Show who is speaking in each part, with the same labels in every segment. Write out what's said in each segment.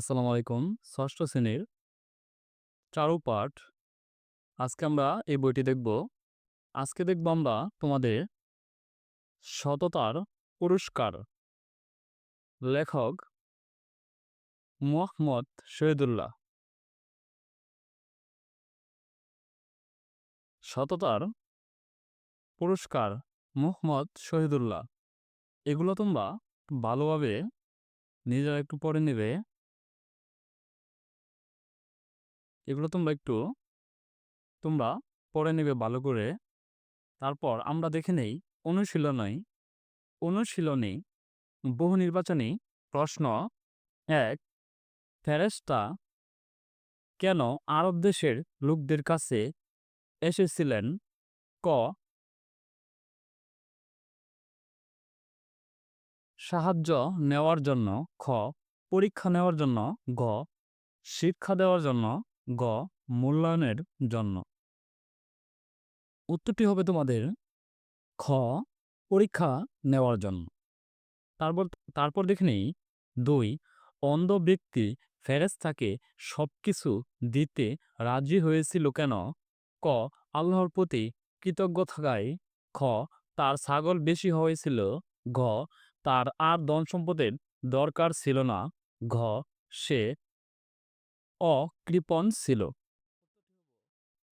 Speaker 1: আসসালামু আলাইকুম। ষষ্ঠ শ্রেণির চারু পাঠ। আজকে আমরা এই বইটি দেখব। আজকে দেখব আমরা তোমাদের সততার পুরস্কার। লেখক মোহাম্মদ শহীদুল্লাহ। সততার পুরস্কার মোহাম্মদ শহীদুল্লাহ। এগুলো তোমরা ভালোভাবে নিজেরা একটু পড়ে নেবে। এগুলো তোমরা একটু, তোমরা পড়ে নেবে ভালো করে। তারপর আমরা দেখে নেই অনুশীলনী অনুশীলনী বহু নির্বাচনী প্রশ্ন। এক ফেরেস্তা কেন আরব দেশের লোকদের কাছে এসেছিলেন? ক, সাহায্য নেওয়ার জন্য, খ, পরীক্ষা নেওয়ার জন্য, গ, শিক্ষা দেওয়ার জন্য গ. মূল্যায়নের জন্য। উত্তরটি হবে তোমাদের খ. পরীক্ষা নেওয়ার জন্য। তারপর তারপর দেখে নেই। দুই. অন্ধ ব্যক্তি ফেরেস্তাকে সব কিছু দিতে রাজি হয়েছিল কেন? ক. আল্লাহর প্রতি কৃতজ্ঞ থাকায়। খ. তার ছাগল বেশি হয়েছিল। ঘ তার আর ধন সম্পদের দরকার ছিল না। ঘ. সে অকৃপণ ছিল।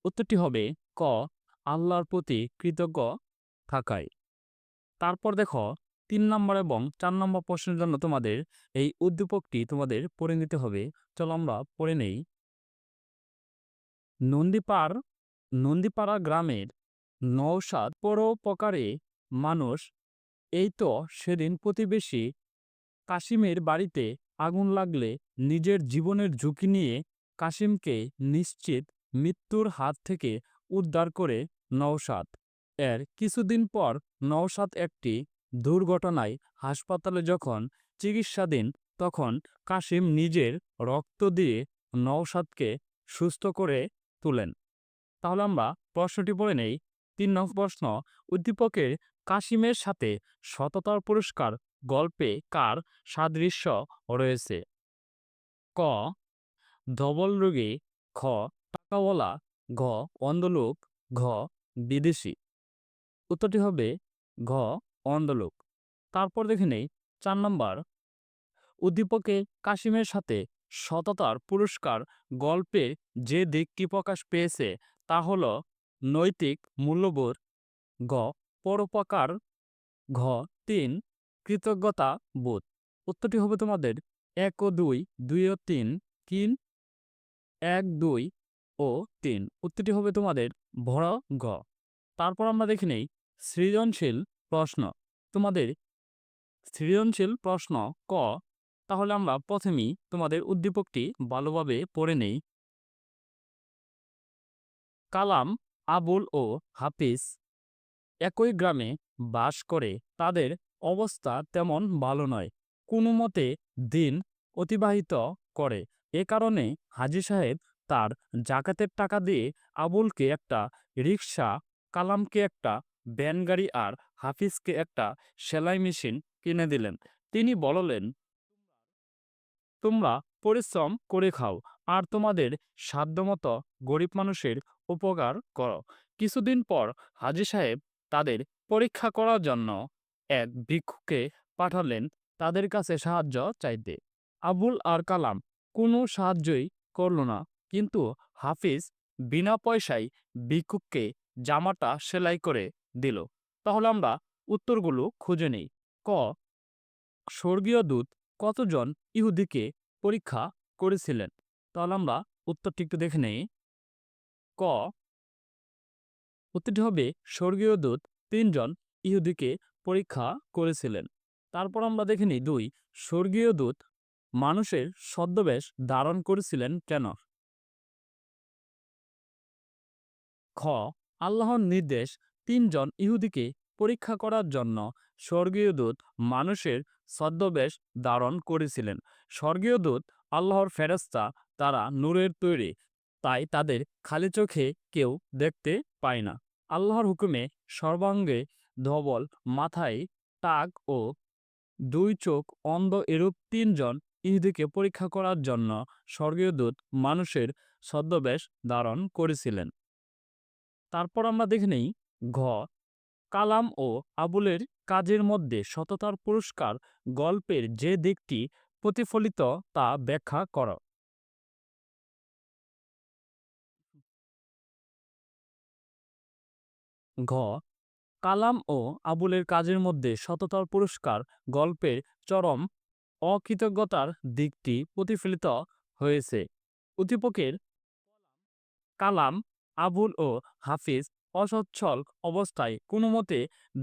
Speaker 1: উত্তরটি হবে ক, আল্লাহর প্রতি কৃতজ্ঞ থাকায় তারপর দেখো, তিন নম্বর এবং চার নম্বর প্রশ্নের জন্য তোমাদের এই উদ্দীপকটি তোমাদের পড়ে নিতে হবে। চলো আমরা পড়ে নেই। নন্দীপাড়, নন্দীপাড়া গ্রামের নৌসাদ পরোপকারে মানুষ। এই তো সেদিন প্রতিবেশী কাশিমের বাড়িতে আগুন লাগলে নিজের জীবনের ঝুঁকি নিয়ে কাশিমকে নিশ্চিত মৃত্যুর হাত থেকে উদ্ধার করে নওশাদ। এর কিছুদিন পর নওশাদ একটি দুর্ঘটনায় হাসপাতালে যখন চিকিৎসাধীন, তখন কাশিম নিজের রক্ত দিয়ে নওশাদকে সুস্থ করে তুলেন। তাহলে আমরা প্রশ্নটি পড়ে নেই। তিন নং প্রশ্ন, উদ্দীপকের কাশিমের সাথে সততার পুরস্কার গল্পে কার সাদৃশ্য রয়েছে? ক, ধবল রোগী খ, টাকাওয়ালা, ঘ, অন্ধলোক, ঘ, বিদেশি। উত্তরটি হবে ঘ, অন্ধলোক। তারপর দেখে নেই, চার নম্বর। উদ্দীপকে কাশিমের সাথে সততার পুরস্কার, গল্পে যে দিকটি প্রকাশ পেয়েছে, তা হল নৈতিক মূল্যবোধ, গ, পরোপকার, ঘ, তিন কৃতজ্ঞতা বোধ উত্তরটি হবে তোমাদের এক ও দুই দুই ও তিন তিন, এক, দুই ও তিন। উত্তরটি হবে তোমাদের ভরা, গ। তারপর আমরা দেখে নেই সৃজনশীল প্রশ্ন। তোমাদের সৃজনশীল প্রশ্ন, ক। তাহলে আমরা প্রথমেই তোমাদের উদ্দীপকটি ভালোভাবে পড়ে নেই। কালাম, আবুল ও হাফিজ একই গ্রামে বাস করে, তাদের অবস্থা তেমন ভালো নয়। কোনো মতে দিন অতিবাহিত করে। এ কারণে হাজি সাহেব তার জাকাতের টাকা দিয়ে আবুলকে একটা রিক্সা কালামকে একটা ভ্যান গাড়ি আর হাফিজকে একটা সেলাই মেশিন কিনে দিলেন। তিনি বললেন, তোমরা পরিশ্রম করে খাও আর তোমাদের সাধ্যমতো গরিব মানুষের উপকার করো। কিছুদিন পর হাজি সাহেব তাদের পরীক্ষা করার জন্য এক ভিক্ষুকে পাঠালেন তাদের কাছে সাহায্য চাইতে। আবুল আর কালাম কোনো সাহায্যই করল না, কিন্তু হাফিজ বিনা পয়সায় ভিক্ষুককে জামাটা সেলাই করে দিল। তাহলে আমরা উত্তরগুলো খুঁজে নেই। ক। স্বর্গীয় দূত কতজন ইহুদিকে পরীক্ষা করেছিলেন? তাহলে আমরা উত্তরটি একটু দেখে নেই। ক। উত্তরটি হবে স্বর্গীয় দূত তিনজন ইহুদিকে পরীক্ষা করেছিলেন। তারপর আমরা দেখে নিই, দুই, স্বর্গীয় দূত মানুষের ছদ্মবেশ ধারণ করেছিলেন কেন? খ, আল্লাহর নির্দেশ তিনজন ইহুদিকে পরীক্ষা করার জন্য স্বর্গীয় দূত মানুষের ছদ্মবেশ ধারণ করেছিলেন। স্বর্গীয় দূত আল্লাহর ফেরস্তা তারা নূরের তৈরি, তাই তাদের খালি চোখে কেউ দেখতে পায় না। আল্লাহর হুকুমে সর্বাঙ্গে ধবল, মাথায় টাক ও দুই চোখ অন্ধ এরূপ তিনজন ইহুদিকে পরীক্ষা করার জন্য স্বর্গীয় দূত মানুষের ছদ্মবেশ ধারণ করেছিলেন। তারপর আমরা দেখে নেই, ঘ, কালাম ও আবুলের কাজের মধ্যে সততার পুরস্কার গল্পের যে দিকটি প্রতিফলিত তা ব্যাখ্যা কর। ঘ কালাম ও আবুলের কাজের মধ্যে সততার পুরস্কার, গল্পের চরম অকৃতজ্ঞতার দিকটি প্রতিফলিত হয়েছে। উদ্দীপকের কালাম, আবুল ও হাফিজ অসচ্ছল অবস্থায় কোনো মতে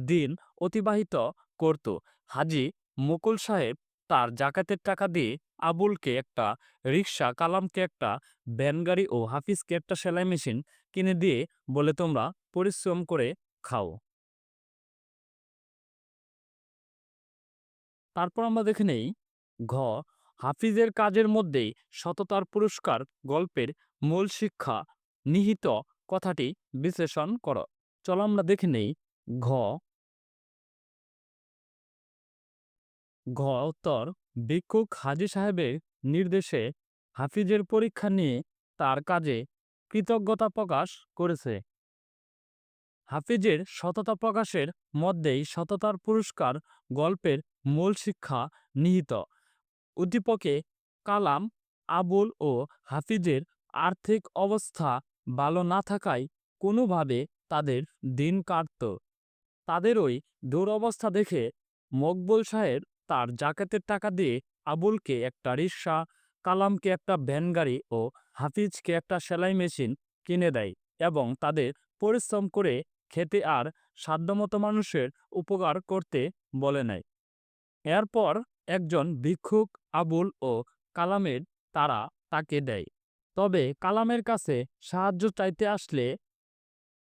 Speaker 1: দিন অতিবাহিত করত। হাজি মুকুল সাহেব তার জাকাতের টাকা দিয়ে আবুলকে একটা রিক্সা কালামকে একটা ভ্যানগাড়ি ও হাফিজকে একটা সেলাই মেশিন কিনে দিয়ে বলে, তোমরা পরিশ্রম করে খাও। তারপর আমরা দেখে নেই, ঘ, হাফিজের কাজের মধ্যেই সততার পুরস্কার, গল্পের মূল শিক্ষা, নিহিত কথাটি বিশ্লেষণ কর। চলো আমরা দেখে নেই, ঘ। ঘ, উত্তর, ভিক্ষুক হাজি সাহেবের নির্দেশে হাফিজের পরীক্ষা নিয়ে তার কাজে কৃতজ্ঞতা প্রকাশ করেছে। হাফিজের সততা প্রকাশের মধ্যেই সততার পুরস্কার গল্পের মূল শিক্ষা নিহিত। উদ্দীপকে কালাম, আবুল ও হাফিজের আর্থিক অবস্থা ভালো না থাকায় কোনোভাবে তাদের দিন কাটত। তাদের ওই দুরবস্থা দেখে মকবুল সাহেব তার জাকাতের টাকা দিয়ে আবুলকে একটা রিক্সা কালামকে একটা ভ্যান গাড়ি ও হাফিজকে একটা সেলাই মেশিন কিনে দেয় এবং তাদের পরিশ্রম করে খেতে আর সাধ্যমতো মানুষের উপকার করতে বলে নাই। এরপর একজন ভিক্ষুক আবুল ও কালামের তারা তাকে দেয়। তবে কালামের কাছে সাহায্য চাইতে আসলে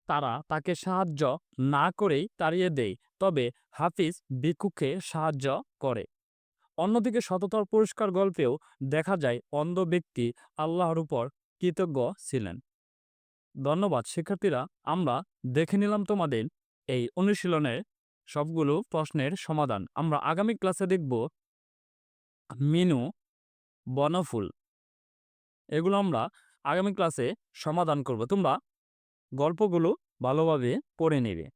Speaker 1: তারা তাকে সাহায্য না করেই তাড়িয়ে দেয়, তবে হাফিজ ভিক্ষুককে সাহায্য করে। অন্যদিকে সততার পুরস্কার গল্পেও দেখা যায়, অন্ধ ব্যক্তি আল্লাহর উপর কৃতজ্ঞ ছিলেন। ধন্যবাদ। শিক্ষার্থীরা, আমরা দেখে নিলাম তোমাদের এই অনুশীলনের সবগুলো প্রশ্নের সমাধান। আমরা আগামী ক্লাসে দেখব মিনু বনফুল। এগুলো আমরা আগামী ক্লাসে সমাধান করব। তোমরা গল্পগুলো ভালোভাবে পড়ে নেবে।